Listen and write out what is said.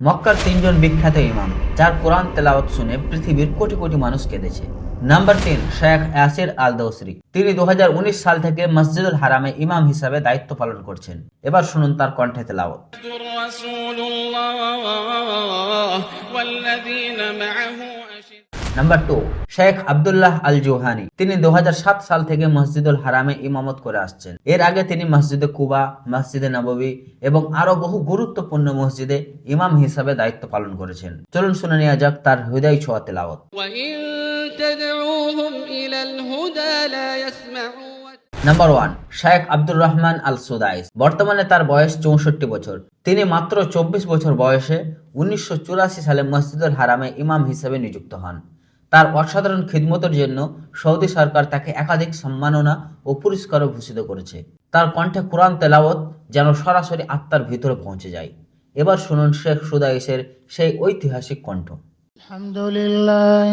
মক্কার তিনজন বিখ্যাত ইমাম যার কোরআন তেলাওয়াত শুনে পৃথিবীর কোটি কোটি মানুষ কেঁদেছে নাম্বার তিন শেখ ইয়াসির আল দৌসরি তিনি দু সাল থেকে মসজিদুল হারামে ইমাম হিসাবে দায়িত্ব পালন করছেন এবার শুনুন তার কণ্ঠে তেলাওয়াত رسول الله والذين معه أشد Number two Sheikh Abdullah Al Juhani তিনি দু হাজার সাত সাল থেকে মসজিদুল হারামে ইমামত করে আসছেন। এর আগে তিনি মসজিদে কুবা, মসজিদে নবী এবং আরও বহু গুরুত্বপূর্ণ মসজিদে ইমাম হিসাবে দায়িত্ব পালন করেছেন। চলুন শুনে নেওয়া যাক তার হৃদয় ছোঁয়া তেলাওত number one Sheikh Abdur Rahman Al Sudais বর্তমানে তার বয়স চৌষট্টি বছর। তিনি মাত্র চব্বিশ বছর বয়সে উনিশশো চুরাশি সালে মসজিদুল হারামে ইমাম হিসেবে নিযুক্ত হন। তার অসাধারণ খিদমতের জন্য সৌদি সরকার তাকে একাধিক সম্মাননা ও পুরস্কারও ভূষিত করেছে। তার কণ্ঠে কোরআন তেলাওয়াত যেন সরাসরি আত্মার ভিতরে পৌঁছে যায়। এবার শুনুন শেখ সুদাইসের সেই ঐতিহাসিক কণ্ঠ। আলহামদুলিল্লাহ